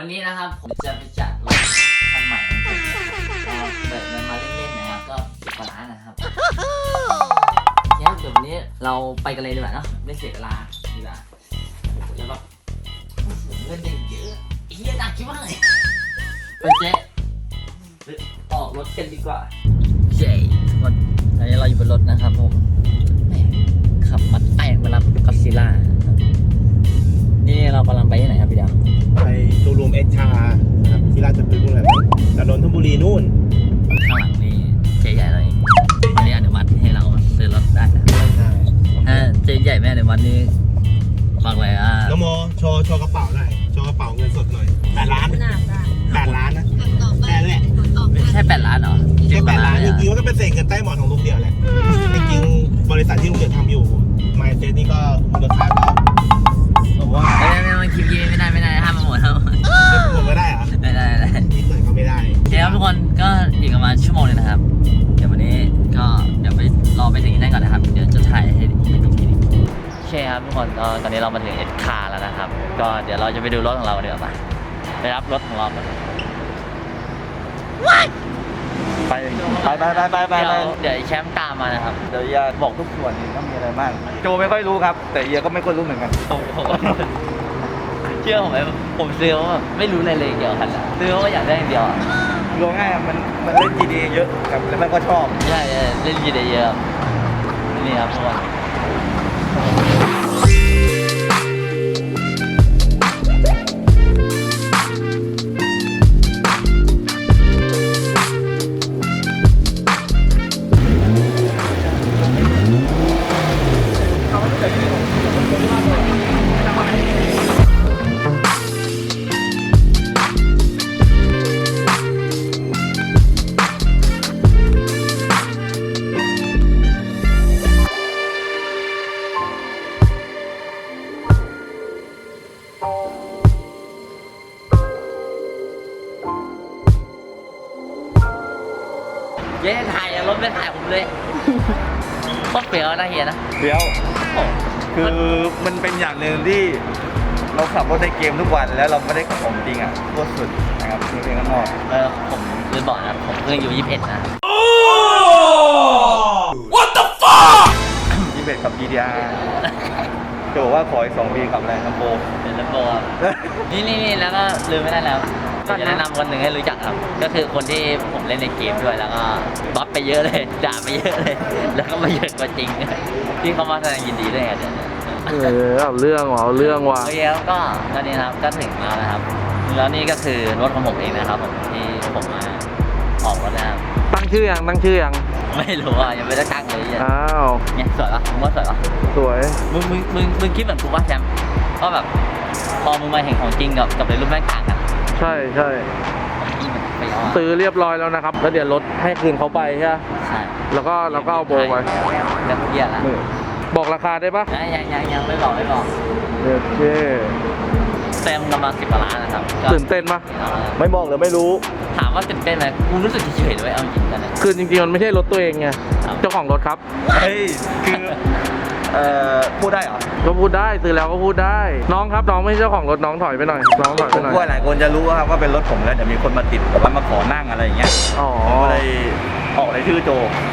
วันนี้นะครับผมจะไปจัดรถคันใหม่ของผมก็เบิกเงินมาเล่นๆนะครับก็สิบกว่าล้านนะครับเดี๋ยวเดี๋ยววันนี้เราไปกันเลยดีกว่าเนาะไม่เสียเวลาดีกว่าแล้วก็เงินเยอะเฮียหนักชิบหายไปเจ๊ออกรถกันดีกว่าเจ๊ทุกคนตอนนี้เราอยู่บนรถนะครับผมแหมขับมาแต่งมารับก็อดซิล่า นี่เรากำลังไปที่ไหนครับพี่ดาวไปโชว์รูมเอชาครับที่ราชพฤกษ์นู่นแหละแต่นนทบุรีนู่นข้างหลังนี่เจ๊ใหญ่เลยวันนี้อนุมัติให้เราซื้อรถได้นะถ้าเจ๊ใหญ่ไม่อนุมัตินี่ฟังไว้ว่าน้องโมโชว์โชว์กระเป๋าหน่อยโชว์กระเป๋าเงินสดหน่อยแปดล้านหน้าได้แปดล้านนะแปดแหละแค่แปดล้านเหรอแค่แปดล้านจเยริงๆมันก็เป็นเศษเงินใต้หมอนของลุงเดียวแหละจริงๆบริษัทที่ลุงเดียวทำอยู่มาเจนี่ก็มูลค่าก็ผม ว่าไม่ไม่ไม่มันคลิปนี้ไม่ได้ไม่ได้ห้ามมาหมดครับผมก็ได้เหรอไม่ได้ไม่ได้นิดหน่อยก็ไม่ได้เดี๋ยครับทุกคนก็อีกประมาณชั่วโมงนึงนะครับ เดี๋ยววันนี้ก็เดี๋ยวไปรอไปถึงที่นั่นก่อนนะครับ เดี๋ยวจะถ่ายให้ให้ดูทีนึงโอเคครับทุกคนก็ตอนนี้เรามาถึงเอ็ดคาแล้วนะครับ ก็เดี๋ยวเราจะไปดูรถของเราเดี๋ยวามาไปรับรถของเราก่อนไป ไปไปไปไปไปเดี๋ยวไปเดี๋ยวไอ้แชมป์ตามมานะครับ เดี๋ยวเอียบอกทุกส่วนนี่ต้องมีอะไรบ้างโจไม่ค่อยรู้ครับ แต่เอียก็ไม่ค่อยรู้เหมือนกัน ผมผมเชื่อผมไหมผมซื้อว่าแบบไม่รู้อะไรเลยเกี่ยวกับคันอะซื้อว่าอยากได้อย่างเดียวอะรู้ง่ายๆมันมันเล่น GTA เยอะครับแล้วมันก็ชอบ ใช่ใช่เล่นยีเดเยอะครับนี่ครับทุกคน เย้ถ่ายอะรถไม่ถ่ายผมเลยโคตรเปรี้ยวนะเฮียนะเดี๋ยวโอ้คือมันเป็นอย่างหนึ่งที่เราขับรถในเกมทุกวันแล้วเราไม่ได้ขับของจริงอะโคตรสุดนะครับนี่เป็นข้างนอกเออผมลืมบอกนะผมเพิ่งอายู่21นะที่เป็นขับ GTR โจบอกว่าขออีกสองปีขับอะไรน้ำโบเป็นระบบนี่นี่นี่แล้วก็ลืมไม่ได้แล้ว ก็แนะนำคนหนึ่งให้รู้จักครับ ก็คือคนที่ผมเล่นในเกมด้วยแล้วก็บัฟไปเยอะเลย ด่าไปเยอะเลย แล้วก็มาเยอะกว่าจริง ที่เขามาแสดงยินดีด้วยไงเดี๋ยวนะเออเอาเรื่องว่ะเอาเรื่องว่ะโอเคครับก็ตอนนี้นะครับก็ถึงแล้วนะครับ แล้วนี่ก็คือรถของผมเองนะครับผมที่ผมมาออกรถนะครับตั้งชื่อยังตั้งชื่อยังไม่รู้อะยังไม่ได้ตั้งเลยอะอ้าวเนี่ยสวยปะมึงว่าสวยปะสวยมึงมึงมึงมึงคิดเหมือนกูป่ะแชมป์ว่าแบบพอมึงมาเห็นของจริงกับกับในรูปแม่งต่างกัน ใช่ใช่ของจริงมันไปอะซื้อเรียบร้อยแล้วนะครับ แล้วเดี๋ยวรถให้คืนเขาไปใช่ไหมใช่แล้วก็แล้วก็เอาโบไปแล้วเหี้ยละนี่บอกราคาได้ปะยังยังยังยังไม่บอกไม่บอกโอเคเต็มกำลังสิบกว่าล้านนะครับก็ตื่นเต้นปะเอาละไม่บอกหรือไม่รู้ ถามว่าตื่นเต้นไหมกูรู้สึกเฉยๆด้วยเอาจริงกันนะคือจริงๆมันไม่ใช่รถตัวเองไงครับเจ้าของรถครับเฮ้ยคือ เอ่อพูดได้เหรอก็พูดได้ซื้อแล้วก็พูดได้ น้องครับน้องไม่ใช่เจ้าของรถน้องถอยไปหน่อยน้องถอยผไปมหน่อยว่าหลายคนจะรู้ครับว่าเป็นรถผมแล้วเดี๋ยวมีคนมาติดว่ามาขอนั่งอะไรอย่างเงี้ยอ๋อ ผมก็เลยออกในชื่อโจ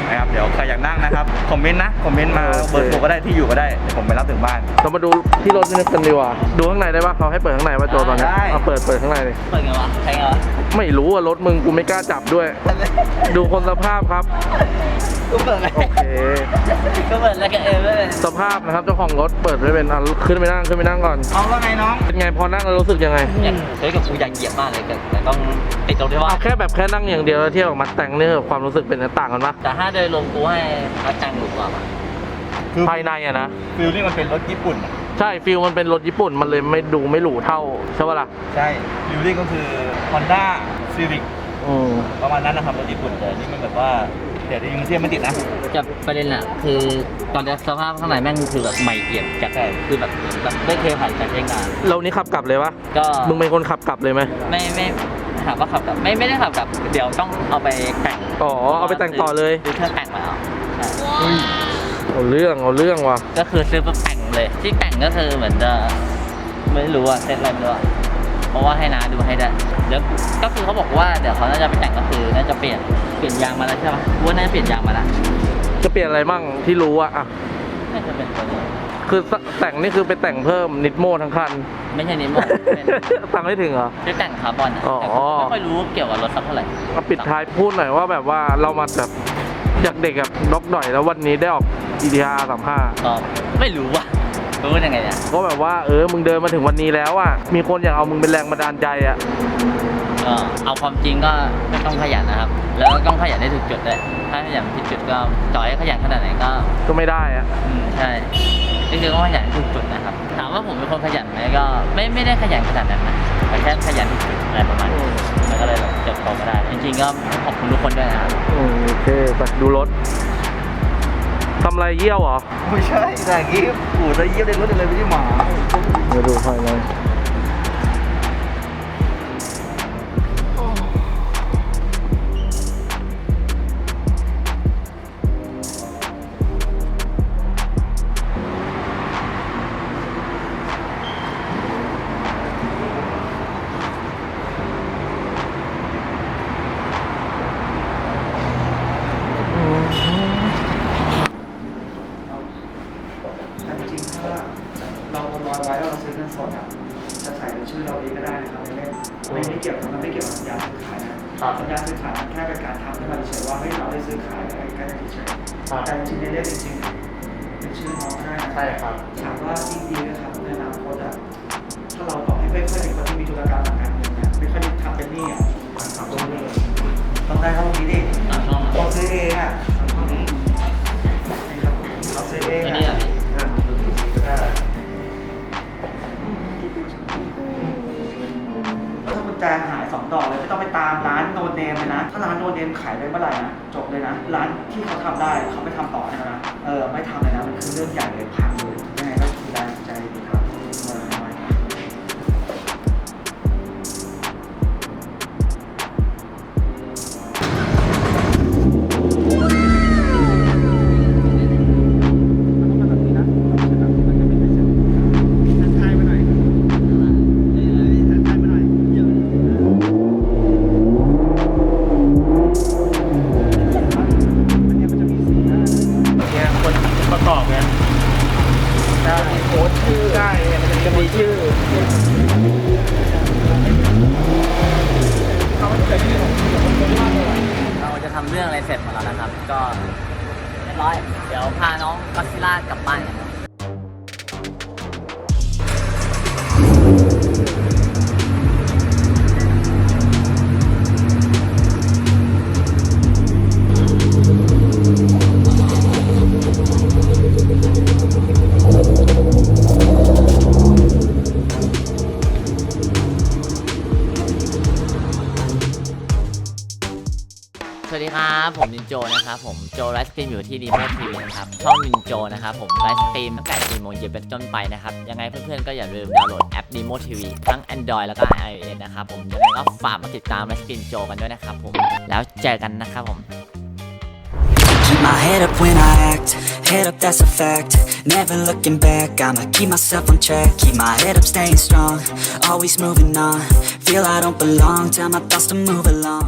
นะครับเดี๋ยวใครอยากนั่งนะครับคอมเมนต์นะคอมเมนต์มาโอเค เบอร์โทรก็ได้ที่อยู่ก็ได้เดี๋ยวผมไปรับถึงบ้าน เรามาดูที่รถนี่กันดีกว่าดูข้างในได้ปะเขาให้เปิดข้างในป่ะโจตอนเนี้ยได้ เอาเปิดเปิดข้างในเลยเปิดไงวะใช่ไงวะไม่รู้อะรถมึงกูไม่กล้าจับด้วย ดูคนสภาพครับ ก็เปิดไงโอเคก็เปิดแล้วก็เออเลยสภาพนะครับเจ้าของรถเปิดไว้เป็นอะขึ้นไปนั่งขึ้นไปนั่งก่อน เอาว่าไงน้อง เป็นไงพอนั่งแล้วรู้สึกยังไงอยากเฮ้ยกับกูอยากเหยียบมากเลยแต่แต่ต้องติดตรงที่ว่า เอาแค่แบบแค่นั่งอย่างเดียวแล้วเทียบกับมัดแต่งนี่ความรู้สึกเป็นต่างกันปะแต่ถ้าโดยรวมกูให้มาจังหลุกกว่าว่ะคือภายในอะนะ ฟิลนี่มันเป็นรถญี่ปุ่นอะใช่ฟิลมันเป็นรถญี่ปุ่นมันเลยไม่ดูไม่หรูเท่าใช่ปะล่ะใช่ฟิลลิ่งก็คือ Honda Civic อืมประมาณนั้นนะครับรถญี่ปุ่นแต่อันนี่มันแบบว่า เดี๋ยวนี้มันเทียบไม่ติดนะ จะประเด็นอะคือตอนนี้สภาพข้างในแม่งคือแบบใหม่เอี่ยมจากใช่ คือแบบแบบไม่เคยผ่านการใช้งาน เรานี่ขับกลับเลยปะก็มึงเป็นคนขับกลับเลยไหมไม่ไม่ถามว่าขับแบบไม่ไม่ได้ขับแบบเดี๋ยวต้องเอาไปแต่งอ๋อเอาไปแต่งต่อเลยซื้อเครื่องแต่งมาเอาใช่เอาเรื่องเอาเรื่องว่ะก็คือซื้อมาแต่งเลย ที่แต่งก็คือเหมือนจะไม่รู้อะเซ็ตอะไรไม่รู้อะเพ ราะว่าให้น้าดูให้ได้เดี๋ยวก็คือเขาบอกว่าเดี๋ยวเขาน่าจะไปแต่งก็คือน่าจะเปลี่ยนเปลี่ยนยางมาแล้วใช่ปะกูว่าน่าจะเปลี่ยนยางมาแล้วจะเปลี่ยนอะไรมั่งที่รู้อะอะน่าจะเป็นตัวนี้คือแต่งนี่คือไปแต่งเพิ่มนิดโมทั้งคัน ไม่ใช่นิโมเป็นตังค์ไม่ถึงเหรอเป็นแต่งคาร์บอนอะอ๋อแต่ผมไม่ค่อยรู้เกี่ยวกับรถสักเท่าไหร่มาปิดท้ายพูดหน่อยว่าแบบว่าเรามาแบบจากเด็กกับนกหน่อยแล้ววันนี้ได้ออก GTR 35ก็ไม่รู้ว่ะ รู้ยังไงเนี่ยก็แบบว่าเออมึงเดินมาถึงวันนี้แล้วอะมีคนอยากเอามึงเป็นแรงบันดาลใจอะก็เอาความจริงก็ก็ต้องขยันนะครับ แล้วก็ต้องขยันให้ถูกจุดด้วยถ้าขยันผิดจุดก็ต่อให้ขยันขนาดไหนก็ก็ไม่ได้อะอืมใช่นี่คือต้องขยันให้ถูกจุดนะครับ ถามว่าผมเป็นคนขยันไหมก็ไม่ไม่ได้ขยันขนาดนั้นนะแต่แค่ขยันถูกจุดอะไรประมาณนี้มันก็เลยแบบเติบโตมาได้ จริงๆก็ขอบคุณทุกคนด้วยนะครับอืมโอเคไปดูรถ ทำอะไรเยี่ยวเหรอ ไม่ใช่แต่กี้โอ้โหจะเยี่ยมในรถเลยไม่ได้หมาเดี๋ยวดูภายใน ญญาซื้อขายนะสัญญาซื้อขายมันแค่เป็นการทำให้มันเฉยว่าเฮ้ยเราได้ซื้อขายอะไรกันเฉยๆแต่จริงๆในเรื่องจริงๆเป็นชื่อน้องก็ได้นะใช่ครับถามว่ายิ่งดีนะครับในอนาคตอะถ้าเราต่อให้ไม่ค่อยเป็นคนที่มีธุรการทางการเงินนะไม่ค่อยได้ทำเป็นหนี้อะทำตรงนี้ต้องได้เท่านี้ดิ โนเนมขายได้เมื่อไหร่นะจบเลยนะ ร้านที่เขาทำได้เขาไม่ทำต่อแล้วนะเออไม่ทำเลยนะมันคือเรื่องใหญ่เลยพังเลยยังไงก็ดูแลใจดีครับ ได้โค้ดชื่อได้มันจะมีชื่อเราจะทำเรื่องอะไรเสร็จหมดแล้วนะครับ ก็เรียบร้อย เดี๋ยวพาน้องกัสซิล่ากลับบ้านกัน วัสดีครับ ผมนินโจนะครับผมโจไลฟ์สตรีมอยู่ที่ดีโมทีวีนะครับช่องนินโจนะครับผมไลฟ์สตรีมตั้งแต่4โมงเย็นเป็นต้นไปนะครับ ยังไงเพื่อนๆก็อย่าลืมดาวน์โหลดแอปดีโมทีวีทั้ง Android แล้วก็ iOS นะครับผมยังไงก็ฝากมาติดตามไลฟ์สตรีมโจกันด้วยนะครับผมแล้วเจอกันนะครับผม Keep my head up when I act, head up that's a fact Never looking back, I'ma keep myself on track Keep my head up staying strong, always moving on Feel I don't belong, tell my thoughts to move along